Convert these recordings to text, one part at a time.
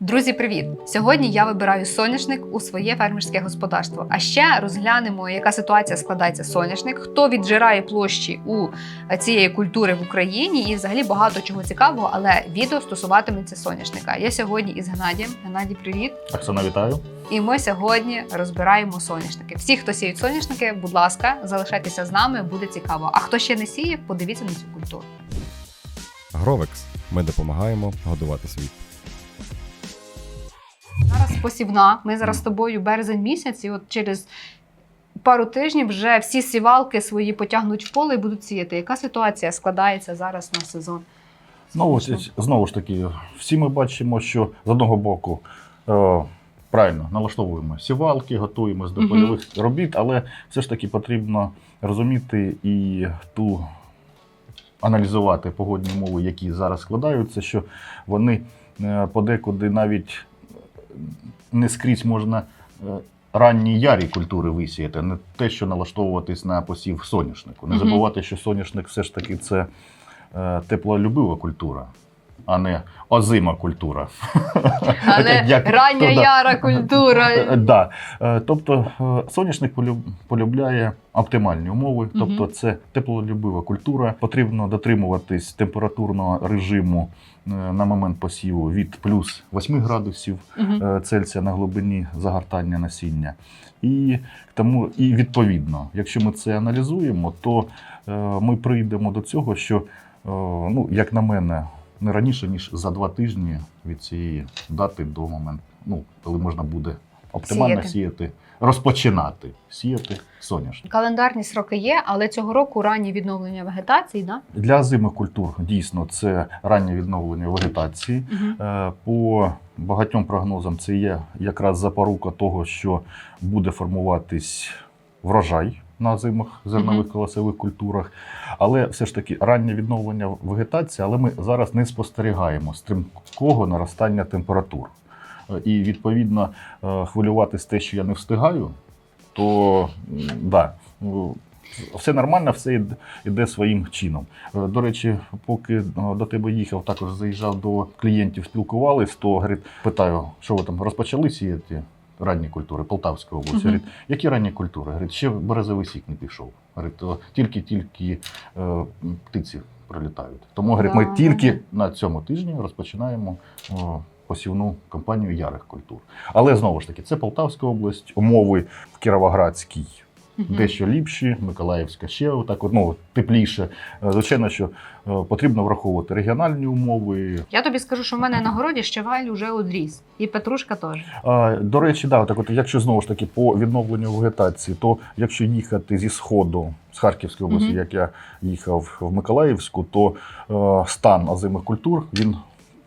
Друзі, привіт! Сьогодні я вибираю соняшник у своє фермерське господарство. А ще розглянемо, яка ситуація складається соняшник, хто віджирає площі у цієї культури в Україні, і взагалі багато чого цікавого, але відео стосуватиметься соняшника. Я сьогодні із Геннадієм. Геннадій, привіт! Оксана, вітаю. І ми сьогодні розбираємо соняшники. Всі, хто сіють соняшники, будь ласка, залишайтеся з нами, буде цікаво. А хто ще не сіє, подивіться на цю культуру. Гровекс. Ми допомагаємо годувати світ. Зараз посівна. Ми зараз з тобою березень місяць, і от через пару тижнів вже всі сівалки свої потягнуть в поле і будуть сіяти. Яка ситуація складається зараз на сезон? Смішно. ж- знову ж таки, всі ми бачимо, що з одного боку е, правильно налаштовуємо сівалки, готуємось до польових робіт, але все ж таки потрібно розуміти і ту аналізувати погодні умови, які зараз складаються, що вони е, подекуди навіть не скрізь можна е, ранні ярі культури висіяти, не те, що налаштовуватись на посів соняшнику. Не забувати, що соняшник все ж таки це е, теплолюбива культура, а не озима культура. Але Як- рання яра Е, культура. Да. Е, Тобто е, соняшник полюбляє оптимальні умови, тобто це теплолюбива культура. Потрібно дотримуватись температурного режиму е, на момент посіву від плюс 8 градусів е, Цельсія на глибині загортання насіння. І тому, і відповідно, якщо ми це аналізуємо, то е, ми прийдемо до цього, що, е, ну, як на мене, не раніше, ніж за два тижні від цієї дати до моменту, ну, коли можна буде оптимально Сіяти. сіяти, розпочинати сіяти соняшник. Календарні сроки є, але цього року ранні відновлення вегетації, да? Для озимих культур дійсно це раннє відновлення вегетації. Угу. По багатьом прогнозам це є якраз запорука того, що буде формуватись врожай на зимах зернових колосових культурах. Але все ж таки раннє відновлення вегетації, але ми зараз не спостерігаємо стрімкого наростання температур. Е, І відповідно е, хвилюватись те, що я не встигаю, то да, ну, все нормально, все йде- своїм чином. Е, До речі, поки е, до тебе їхав, також заїжджав до клієнтів, спілкувались, то говорить, питаю, що ви там розпочали сіяти ранні культури Полтавської області. Говорить, які ранні культури? Говорить, ще березовий сік не пішов. Говорить, тільки-тільки е, птиці прилітають. Тому говорить, ми тільки на цьому тижні розпочинаємо. о, Посівну кампанію ярих культур. Але знову ж таки, це Полтавська область, умови в Кіровоградській дещо ліпші, Миколаївська ще отак, ну, тепліше. Е, Звичайно, що е, потрібно враховувати регіональні умови. Я тобі скажу, що в мене на городі щавель уже одріс. І петрушка теж. А, До речі, да, так от, якщо знову ж таки по відновленню вегетації, то якщо їхати зі сходу, з Харківської області, Мгм. як я їхав в Миколаївську, то е, стан озимих культур він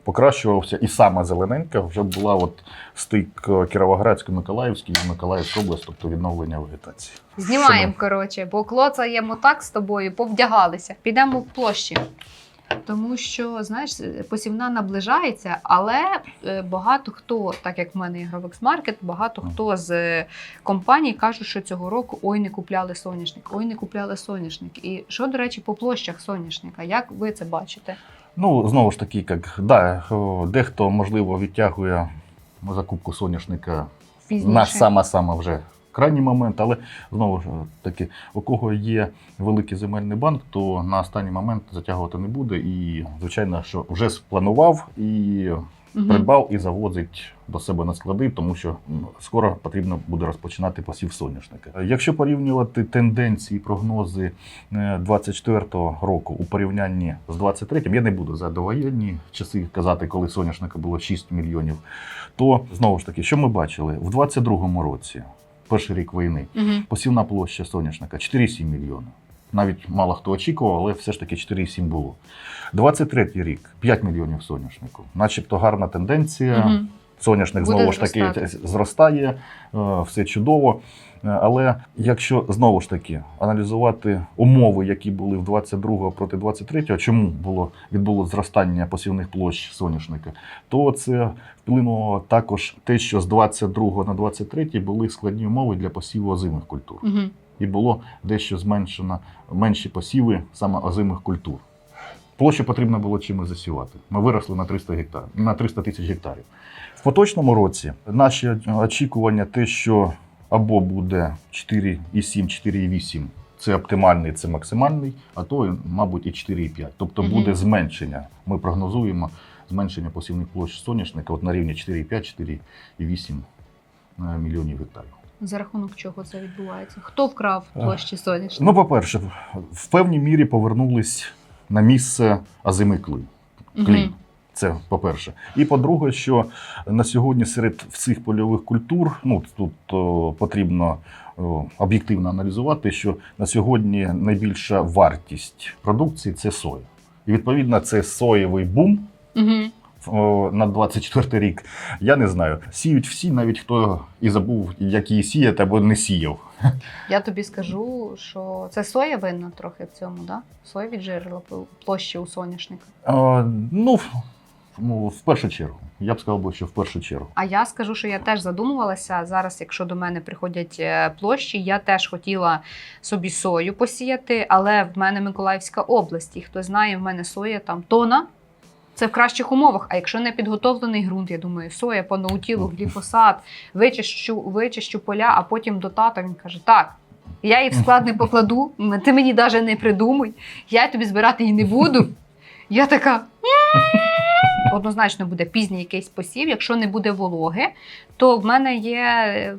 покращувався, і саме зелененька вже була от стик е, Кіровоградської, Миколаївської і Миколаївської області, тобто відновлення вегетації. Знімаємо, коротше, бо клоцаємо так з тобою, повдягалися. Підемо в площі. Тому що, знаєш, посівна наближається, але е, багато хто, так як в мене Ігровекс Маркет, багато хто з компаній кажуть, що цього року ой не купляли соняшник, ой не купляли соняшник. І що, до речі, по площах соняшника? Як ви це бачите? Ну, знову ж таки, як да, дехто, можливо, відтягує закупку соняшника Пізніше? на саме-саме вже крайній момент, але знову ж таки, у кого є великий земельний банк, то на останній момент затягувати не буде. І, звичайно, що вже спланував і Мгм. придбав і завозить до себе на склади, тому що скоро потрібно буде розпочинати посів соняшника. Якщо порівнювати тенденції, прогнози 24-го року у порівнянні з 23-м, я не буду за довоєнні часи казати, коли соняшника було 6 мільйонів, то знову ж таки, що ми бачили в 22-му році, перший рік війни, Мгм. посівна площа соняшника 4,7 мільйона. Навіть мало хто очікував, але все ж таки 4,7 було. 23 рік 5 мільйонів соняшнику. Начебто гарна тенденція. Мгм. Соняшник Буде знову ж таки зростати. зростає, е, все чудово. Е, Але якщо знову ж таки аналізувати умови, які були в 22 проти 23, чому було відбуло зростання посівних площ соняшника, то це вплинуло також те, що з 22 на 23 були складні умови для посіву озимих культур, Мгм. І було дещо зменшено менші посіви саме озимих культур. Площу потрібно було чимось засівати. Ми виросли на 300 гектар, на 300 тисяч гектарів. В поточному році наші очікування те, що або буде 4,7, 4,8 це оптимальний, це максимальний, а то, мабуть, і 4,5. Тобто буде зменшення. Ми прогнозуємо зменшення посівних площ соняшника от на рівні 4,5-4,8 е, мільйонів гектарів. За рахунок чого це відбувається? Хто вкрав площі соняшника? Ну, по-перше, в певній мірі повернулись на місце азимикли. клей. Мгм. Це по-перше. І по-друге, що на сьогодні серед всіх польових культур, ну тут о, потрібно о, об'єктивно аналізувати, що на сьогодні найбільша вартість продукції це соя. І відповідно це соєвий бум Мгм. На 24 рік. Я не знаю. Сіють всі, навіть хто і забув, як її сіяти або не сіяв. Я тобі скажу, що це соя винна трохи в цьому, да? Соя віджирила площі у соняшника. О, ну, в- ну, в першу чергу. Я б сказав, що в першу чергу. А я скажу, що я теж задумувалася зараз, якщо до мене приходять е, площі, я теж хотіла собі сою посіяти, але в мене Миколаївська область. І хто знає, в мене соя там тона. Це в кращих умовах. А якщо не підготовлений ґрунт, я думаю, соя по наутілу, гліфосат, вичищу, вичищу поля, а потім до тата він каже: так. Я її в склад не покладу, ти мені навіть не придумуй, я тобі збирати її не буду. Я така. Однозначно буде пізній якийсь посів. Якщо не буде вологи, то в мене є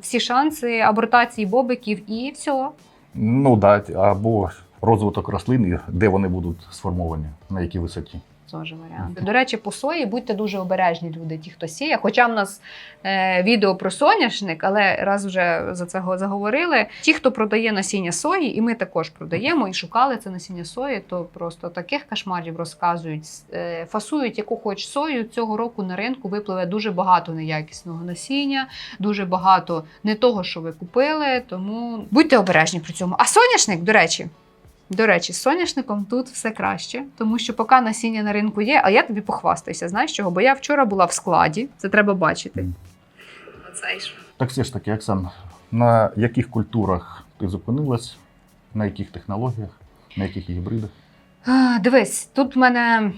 всі шанси абортації бобиків і все. Ну да, або розвиток рослин, де вони будуть сформовані, на якій висоті. Теж варіанти. До речі, по сої будьте дуже обережні люди, ті, хто сіє. Хоча в нас е, відео про соняшник, але раз вже за це заговорили. Ті, хто продає насіння сої, і ми також продаємо і шукали це насіння сої, то просто таких кошмарів розказують. Е, фасують яку хоч сою. Цього року на ринку випливе дуже багато неякісного насіння, дуже багато не того, що ви купили. Тому будьте обережні при цьому. А соняшник, до речі. До речі, з соняшником тут все краще, тому що поки насіння на ринку є, а я тобі похвастаюся. Знаєш чого? Бо я вчора була в складі, це треба бачити. Так все ж таки, Оксан, на яких культурах ти зупинилась, на яких технологіях, на яких гібридах? Дивись, тут в мене,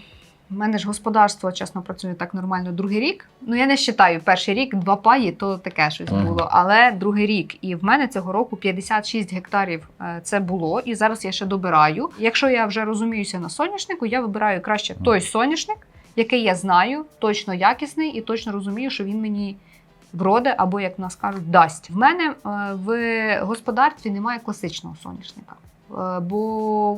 в мене ж господарство, чесно, працює так нормально другий рік. Ну, я не вважаю, перший рік два паї, то таке щось було. Але другий рік. І в мене цього року 56 гектарів е, це було. І зараз я ще добираю. Якщо я вже розуміюся на соняшнику, я вибираю краще той соняшник, який я знаю, точно якісний і точно розумію, що він мені. Вроде або, як в нас кажуть, дасть. В мене е, в господарстві немає класичного соняшника. Е, бо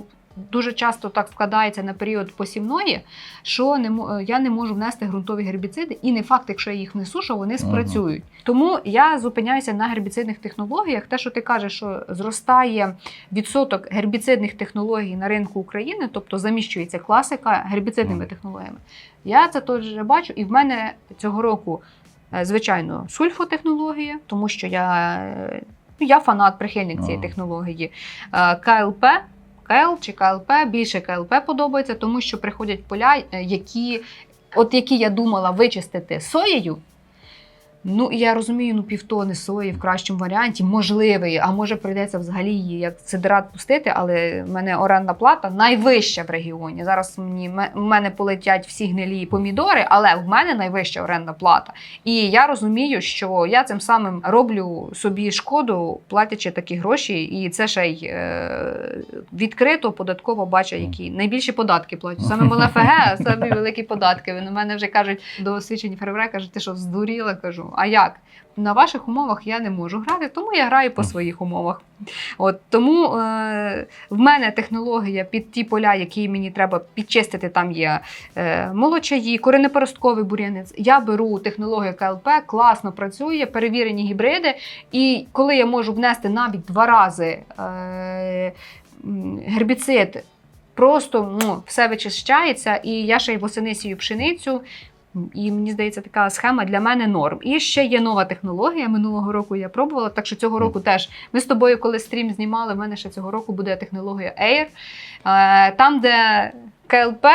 дуже часто так складається на період посівної, що не е, я не можу внести ґрунтові гербіциди, і не факт, якщо я їх внесу, що вони спрацюють. Тому я зупиняюся на гербіцидних технологіях. Те, що ти кажеш, що зростає відсоток гербіцидних технологій на ринку України, тобто заміщується класика гербіцидними Мгм. технологіями. Я це теж бачу, і в мене цього року. е, Звичайно, сульфотехнологія, тому що я, е, ну, я фанат, прихильник цієї технології. КЛП, КЛ чи КЛП, більше КЛП подобається, тому що приходять поля, е, які, от які я думала вичистити соєю. Ну, я розумію, ну півтони сої в кращому варіанті, можливий, а може прийдеться взагалі її як сидерат пустити, але в мене орендна плата найвища в регіоні. Зараз мені ме- в мене полетять всі гнилі помідори, але в мене найвища орендна плата. І я розумію, що я цим самим роблю собі шкоду, платячи такі гроші, і це ще й е, відкрито податково бачу, які найбільші податки платять. Саме мале ФГ, самі великі податки. Вони мене вже кажуть до освічені фермера, кажуть, ти що здуріла? кажу. А як? На ваших умовах я не можу грати, тому я граю по своїх умовах. От тому е, в мене технологія під ті поля, які мені треба підчистити. Там є е, молочаї, коренепоростковий бур'янець. Я беру технологію КЛП, класно працює, перевірені гібриди. І коли я можу внести навіть два рази е, гербіцид, просто ну, все вичищається, і я ще й восени сію пшеницю. І мені здається, така схема для мене норм. І ще є нова технологія. Минулого року я пробувала, так що цього року теж ми з тобою, коли стрім знімали, в мене ще цього року буде технологія Air. Е, Там, де КЛП,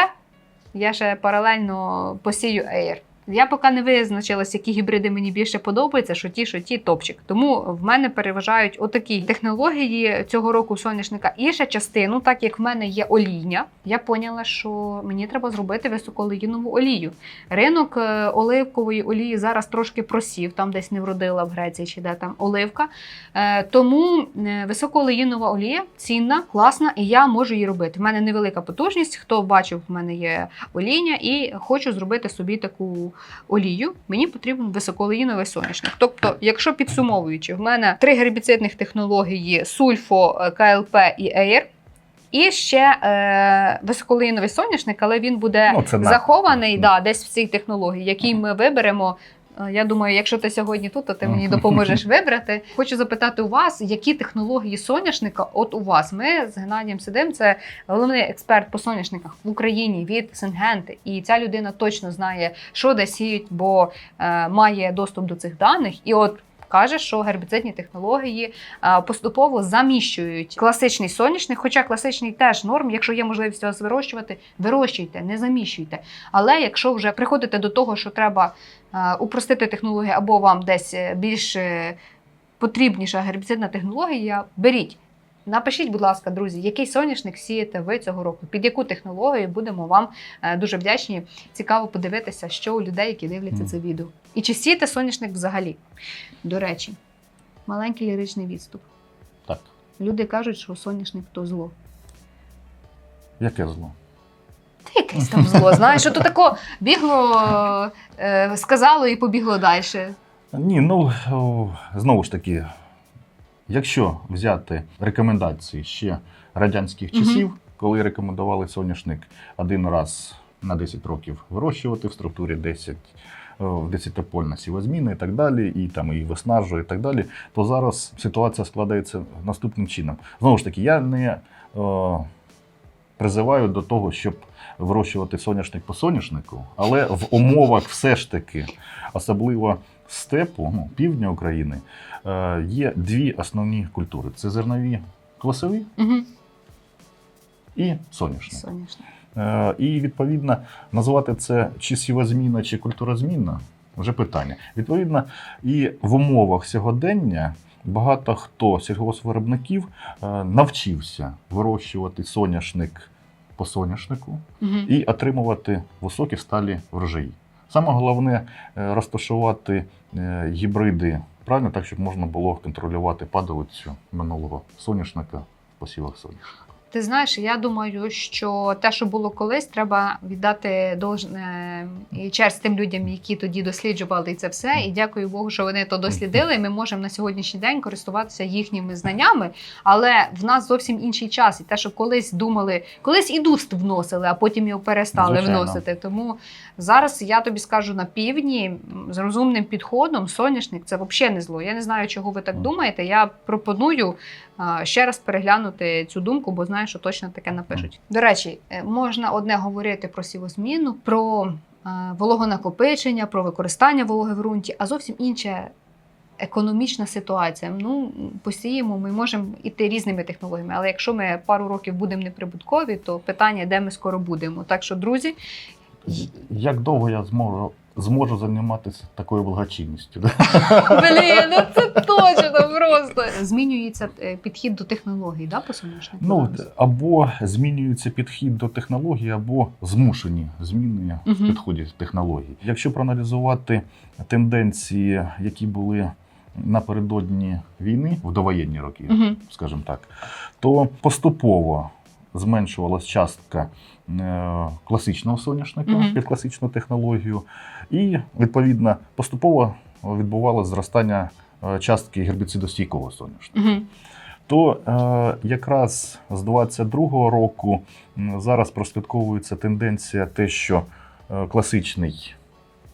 я ще паралельно посію Air. Я поки не визначилась, які гібриди мені більше подобаються, що ті, що ті топчик. Тому в мене переважають отакі технології цього року соняшника. І ще частину, так як в мене є олійня, я поняла, що мені треба зробити високоолеїнову олію. Ринок е, оливкової олії зараз трошки просів, там десь не вродила в Греції чи де там оливка. Е, Тому е, олія цінна, класна, і я можу її робити. У мене невелика потужність. Хто бачив, в мене є олійня, і хочу зробити собі таку олію. Мені потрібен високолеїновий соняшник. Тобто, якщо підсумовуючи, в мене три гербіцидних технології: сульфо, е, КЛП і Ейр. І ще е, високолиновий соняшник, але він буде Ну, захований да, десь в цій технології, який ми виберемо. Е, Я думаю, якщо ти сьогодні тут, то ти мені допоможеш вибрати. Хочу запитати у вас, які технології соняшника от у вас. Ми з Геннадієм сидимо. Це головний експерт по соняшниках в Україні від Сингенти. І ця людина точно знає, що де сіють, бо е, має доступ до цих даних. І от каже, що гербіцидні технології е, поступово заміщують класичний соняшник. Хоча класичний теж норм, якщо є можливість вас вирощувати, вирощуйте, не заміщуйте. Але якщо вже приходите до того, що треба е, упростити технологію, або вам десь е, більш потрібніша гербіцидна технологія, беріть. Напишіть, будь ласка, друзі, який соняшник сієте ви цього року, під яку технологію будемо вам е, дуже вдячні. Цікаво подивитися, що у людей, які дивляться Мгм. це відео. І чи сієте соняшник взагалі? До речі, маленький ліричний відступ. Так, Люди кажуть, що соняшник то зло. яке зло? Та якесь там зло, знаєш, що то тако бігло, е, сказало і побігло далі. Ні, ну знову ж таки, якщо взяти рекомендації ще радянських часів, коли рекомендували соняшник один раз на 10 років вирощувати в структурі 10 о, десятипольна сівозміна і так далі, і там і виснажує, і так далі, то зараз ситуація складається наступним чином. Знову ж таки, я не о, призиваю до того, щоб вирощувати соняшник по соняшнику, але в умовах все ж таки, особливо степу, ну, півдня України, е, є дві основні культури: це зернові класові Угу. і. Соняшник. Е, І відповідно назвати це чи сівозміна, чи культурозмінна вже питання. Відповідно, і в умовах сьогодення багато хто сільгоспвиробників е, навчився вирощувати соняшник по соняшнику Угу. і отримувати високі сталі врожаї. Саме головне е, розташувати е, гібриди правильно, так, щоб можна було контролювати падалицю минулого соняшника в посівах соняшника. Ти знаєш, я думаю, що те, що було колись, треба віддати должне і честь тим людям, які тоді досліджували це все. І дякую Богу, що вони то дослідили. І ми можемо на сьогоднішній день користуватися їхніми знаннями. Але в нас зовсім інший час. І те, що колись думали, колись і дуст вносили, а потім його перестали Звичайно. вносити. Тому зараз я тобі скажу на півдні з розумним підходом соняшник це взагалі не зло. Я не знаю, чого ви так думаєте. Я пропоную ще раз переглянути цю думку, бо знаю, що точно таке напишуть. До речі, е, можна одне говорити про сівозміну, про е, вологонакопичення, про використання вологи в ґрунті, а зовсім інше. Економічна ситуація. Ну, посіємо, ми можемо іти різними технологіями, але якщо ми пару років будемо неприбуткові, то питання, де ми скоро будемо. Так що, друзі, Як довго я зможу, зможу займатися такою благочинністю? блін, ну це точно просто. Змінюється е, підхід до технологій, да, по соняшнику? Ну, або змінюється підхід до технології, або змушені зміни в Мгм. підході технологій. Якщо проаналізувати тенденції, які були напередодні війни, в довоєнні роки, Мгм. скажімо так, то поступово зменшувалась частка класичного соняшника Мгм. під класичну технологію, і відповідно поступово відбувалося зростання е, частки гербіцидостійкого соняшника. Мгм. То е, якраз з 22-го року зараз прослідковується тенденція, те, що е, класичний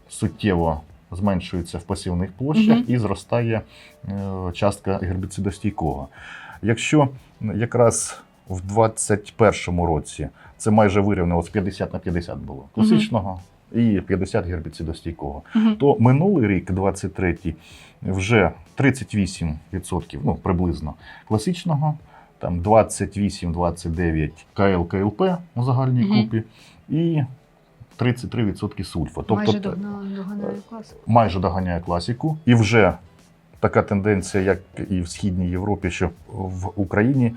суттєво зменшується в пасівних площах Мгм. і зростає е, частка гербіцидостійкого. Якщо якраз в 21-му році це майже вирівнялось 50 на 50 було класичного і 50 гербіцидостійкого, то минулий рік, 23-й, вже 38% ну, приблизно класичного, там 28-29 КЛ КЛП у загальній Мгм. купі, і 33% сульфа. Тобто Майже доганяє клас. майже доганяє класіку. І вже така тенденція, як і в Східній Європі, що в Україні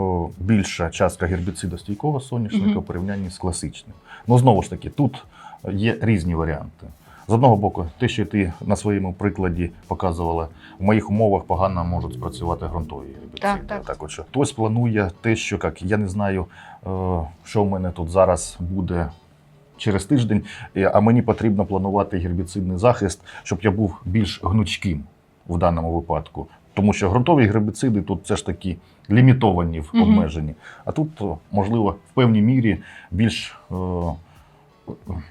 о, більша частка гербіцидостійкого соняшника в порівнянні з класичним. Ну знову ж таки, тут є різні варіанти. З одного боку, те, що ти на своєму прикладі показувала, в моїх умовах погано можуть спрацювати ґрунтові гербіциди. Так, так. так от що. Хтось планує те, що як я не знаю, е, що в мене тут зараз буде через тиждень, а мені потрібно планувати гербіцидний захист, щоб я був більш гнучким в даному випадку. Тому що ґрунтові гербіциди тут все ж таки лімітовані в обмеженні. А тут, можливо, в певній мірі більш е,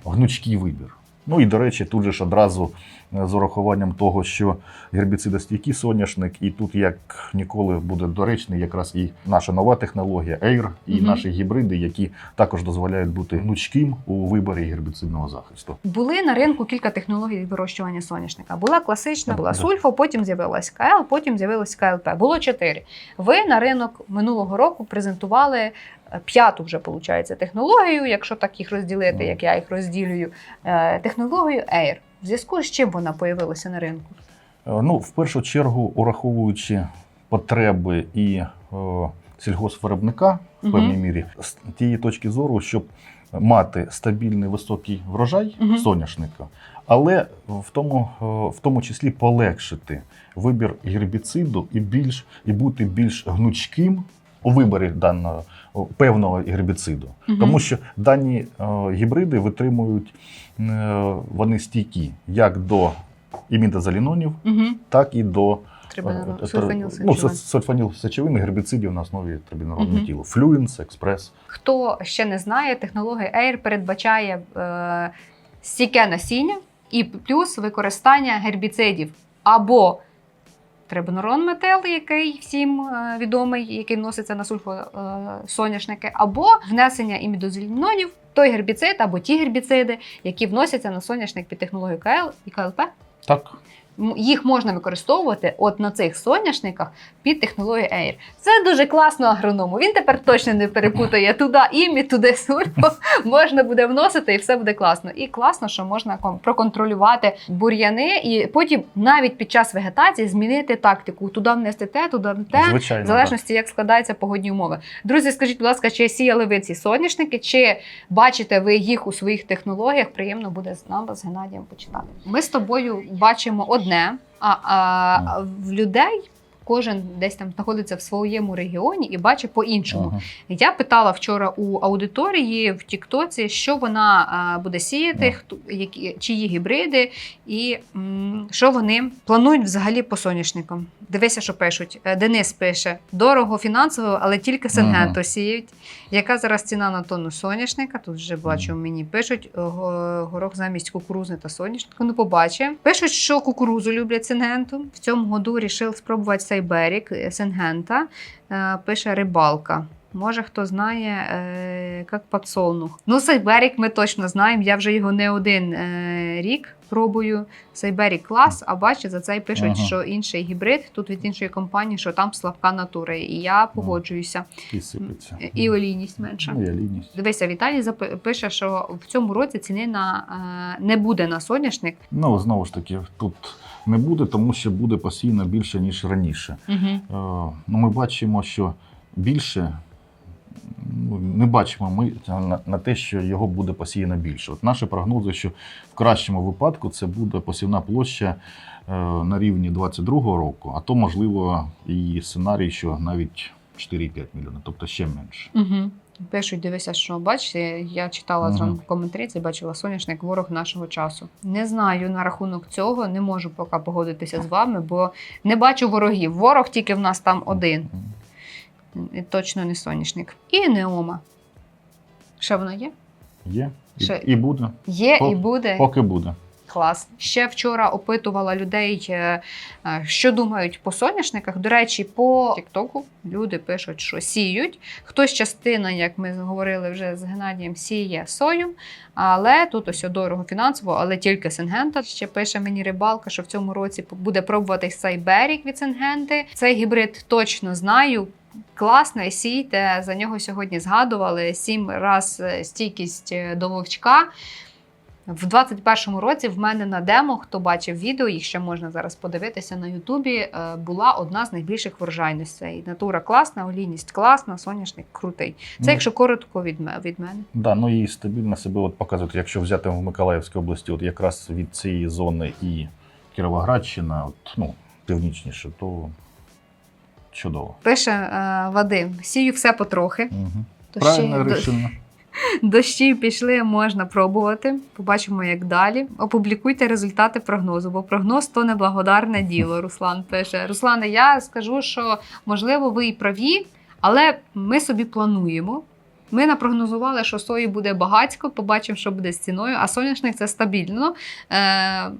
гнучкий вибір. Ну і до речі, тут же ж одразу е, з урахуванням того, що гербіцидостійкий соняшник, і тут як ніколи буде доречний якраз і наша нова технологія Air, і Мгм. наші гібриди, які також дозволяють бути гнучким у виборі гербіцидного захисту. Були на ринку кілька технологій вирощування соняшника. Була класична, була Да. сульфа, потім з'явилась КЛ, потім з'явилась КЛП. Було чотири. Ви на ринок минулого року презентували е, п'яту вже виходить, технологію, якщо так їх розділити, як я їх розділюю, е, технологію Air. В зв'язку з чим вона появилася на ринку? Е, Ну, в першу чергу, ураховуючи потреби і е, сільгоспвиробника в певній мірі, з тієї точки зору, щоб мати стабільний високий врожай Мгм. соняшника, але в тому, в тому числі полегшити вибір гербіциду і більш і бути більш гнучким у виборі даного о, певного гербіциду. Мгм. Тому що дані е, гібриди витримують е, вони стійкі як до імідозалінонів, Угу. так і до е, ну, сульфаніл сечовини гербіцидів на основі трибінородного Мгм. тіла. Флюенс, експрес. Хто ще не знає, технологія Air передбачає е, стійке насіння і плюс використання гербіцидів або трибонурон метил, який всім е, відомий, який вноситься на сульфосоняшники, або внесення імідозелінонів, той гербіцид або ті гербіциди, які вносяться на соняшник під технологією КЛ і КЛП. Так, Їх можна використовувати от на цих соняшниках під технологією Air. Це дуже класно агроному. Він тепер точно не перепутає туди імі, туди сульфо. можна буде вносити і все буде класно. І класно, що можна кон- проконтролювати бур'яни, і потім навіть під час вегетації змінити тактику. Туди внести те, туди те. звичайно. В так. залежності, як складаються погодні умови. Друзі, скажіть, будь ласка, чи сіяли ви ці соняшники, чи бачите ви їх у своїх технологіях? Приємно буде з нами з Геннадієм почитати. Ми з тобою бачимо одне, а, а в людей кожен десь там знаходиться в своєму регіоні і бачить по-іншому. Ага. Я питала вчора у аудиторії в Тіктоці, що вона а, буде сіяти, хто які чиї гібриди, і м, що вони планують взагалі по соняшникам. Дивися, що пишуть. Е, Денис пише: дорого фінансово, але тільки Сенгенто сіють. Яка зараз ціна на тонну соняшника? Тут вже бачу, мені пишуть е, горох замість кукурузи та соняшника. Ну, побачимо. Пишуть, що кукурузу люблять Сенгенту. В цьому году рішив спробувати Сайберік берік Сенгента. Е, Пише рибалка. Може, хто знає, е, як подсолнух. Ну, Сайберік ми точно знаємо. Я вже його не один е, рік пробую. Сайберік клас, а бачите, за цей пишуть, Ага. що інший гібрид тут від іншої компанії, що там слабка натура. І я погоджуюся. І сипеться. І олійність менша. Ну, і олійність. Дивися, Віталій пише, що в цьому році ціни на е, не буде на соняшник. Ну, знову ж таки, тут не буде, тому що буде постійно більше, ніж раніше. Угу. Е, Ну, ми бачимо, що більше не бачимо ми на, на те, що його буде посіяно більше. От наші прогнози, що в кращому випадку це буде посівна площа е, на рівні 22-го року, а то, можливо, і сценарій, що навіть 4,5 мільйона, тобто ще менше. Угу. Пишуть, дивися, що бачите, я читала зранку коментарі, це бачила соняшник ворог нашого часу. Не знаю на рахунок цього, не можу поки погодитися з вами, бо не бачу ворогів. Ворог тільки в нас там один. Точно не соняшник. І неома. Що воно є? Є і, Ще- і буде, Є По- і буде. поки буде. Клас. Ще вчора опитувала людей, е, е, що думають по соняшниках. До речі, по Тіктоку люди пишуть, що сіють. Хтось частина, як ми говорили вже з Геннадієм, сіє сою. Але тут ось дорого фінансово, але тільки Сенгента. Ще пише мені рибалка, що в цьому році буде пробувати цей Сайберік від Сенгенти. Цей гібрид точно знаю. Класний, сійте. За нього сьогодні згадували сім раз е, стійкість е, до вовчка. В 21-му році в мене на демо, хто бачив відео, їх ще можна зараз подивитися на Ютубі. е, Була одна з найбільших врожайностей. Натура класна, олійність класна, соняшник крутий. Це Ну, якщо коротко від від мене. Да, ну і стабільно себе от показують, якщо взяти в Миколаївській області, от якраз від цієї зони і Кіровоградщина, от, ну, північніше, то чудово. Пише е, Вадим: сію все потрохи. Угу. Правильно рішення. дощі пішли, можна пробувати. Побачимо, як далі. Опублікуйте результати прогнозу, бо прогноз то неблагодарне діло. Руслан пише. Руслане, я скажу, що можливо ви і праві, але ми собі плануємо. Ми напрогнозували, що сої буде багатько, побачимо, що буде з ціною, а соняшник це стабільно. Е,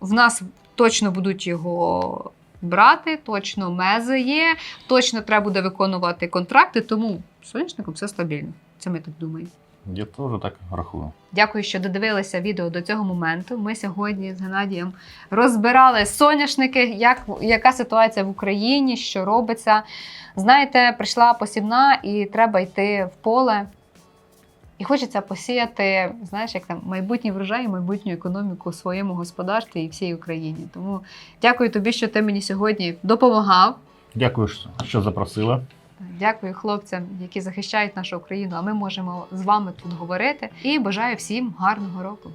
в нас точно будуть його брати, точно мези є, точно треба буде виконувати контракти, тому з соняшником все стабільно. Це ми так думаємо. Я теж так рахую. Дякую, що додивилися відео до цього моменту. Ми сьогодні з Геннадієм розбирали соняшники, як, яка ситуація в Україні, що робиться. Знаєте, прийшла посівна і треба йти в поле. І хочеться посіяти, знаєш, як там майбутній врожай, і майбутню економіку у своєму господарстві і всій Україні. Тому дякую тобі, що ти мені сьогодні допомагав. Дякую, що запросила. Дякую хлопцям, які захищають нашу Україну. А ми можемо з вами тут говорити. І бажаю всім гарного року.